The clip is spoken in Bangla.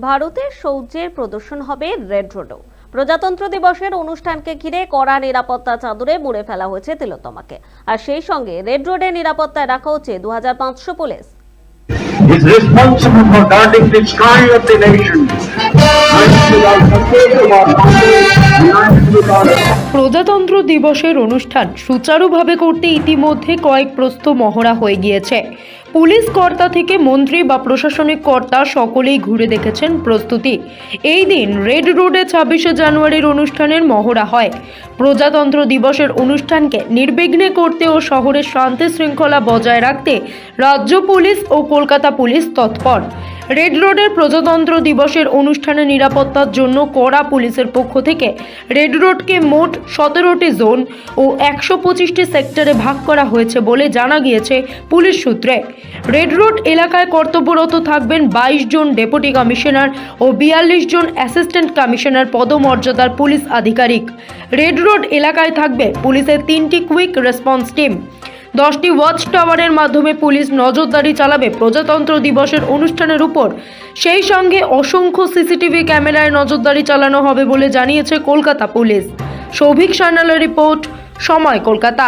ভারতের সৌর্যের প্রদর্শন হবে রেড রোডেও। প্রজাতন্ত্র দিবসের অনুষ্ঠানকে ঘিরে কড়া নিরাপত্তা চাদরে মুড়ে ফেলা হয়েছে তিলোত্তমাকে। আর সেই সঙ্গে রেড রোডে নিরাপত্তায় রাখা হচ্ছে দু হাজার পাঁচশো police. Is responsible for guarding the sky of the nation. প্রজাতন্ত্র দিবসের অনুষ্ঠান সুচারুভাবে করতে ইতিমধ্যে কয়েক প্রস্ত মহড়া হয়ে গিয়েছে। পুলিশ কর্তা থেকে মন্ত্রী বা প্রশাসনিক কর্তা সকলেই ঘুরে দেখেছেন প্রস্তুতি। এই দিন রেড রোডে ছাব্বিশে জানুয়ারির অনুষ্ঠানের মহড়া হয়। প্রজাতন্ত্র দিবসের অনুষ্ঠানকে নির্বিঘ্নে করতে ও শহরের শান্তি শৃঙ্খলা বজায় রাখতে রাজ্য পুলিশ ও কলকাতা পুলিশ তৎপর। রেড রোডের প্রজাতন্ত্র দিবসের অনুষ্ঠানে নিরাপত্তার জন্য কড়া পুলিশের পক্ষ থেকে রেড রোডকে মোট সতেরোটি জোন ও একশো পঁচিশটি সেক্টরে ভাগ করা হয়েছে বলে জানা গিয়েছে পুলিশ সূত্রে। রেড রোড এলাকায় কর্তব্যরত থাকবেন বাইশ জন ডেপুটি কমিশনার ও বিয়াল্লিশ জন অ্যাসিস্ট্যান্ট কমিশনার পদমর্যাদার পুলিশ আধিকারিক। রেড রোড এলাকায় থাকবে পুলিশের তিনটি কুইক রেসপন্স টিম। দশটি ওয়াচ টাওয়ারের মাধ্যমে পুলিশ নজরদারি চালাবে প্রজাতন্ত্র দিবসের অনুষ্ঠানের উপর। সেই সঙ্গে অসংখ্য সিসিটিভি ক্যামেরায় নজরদারি চালানো হবে বলে জানিয়েছে কলকাতা পুলিশ। সৌভিক সান্যালের রিপোর্ট, সময় কলকাতা।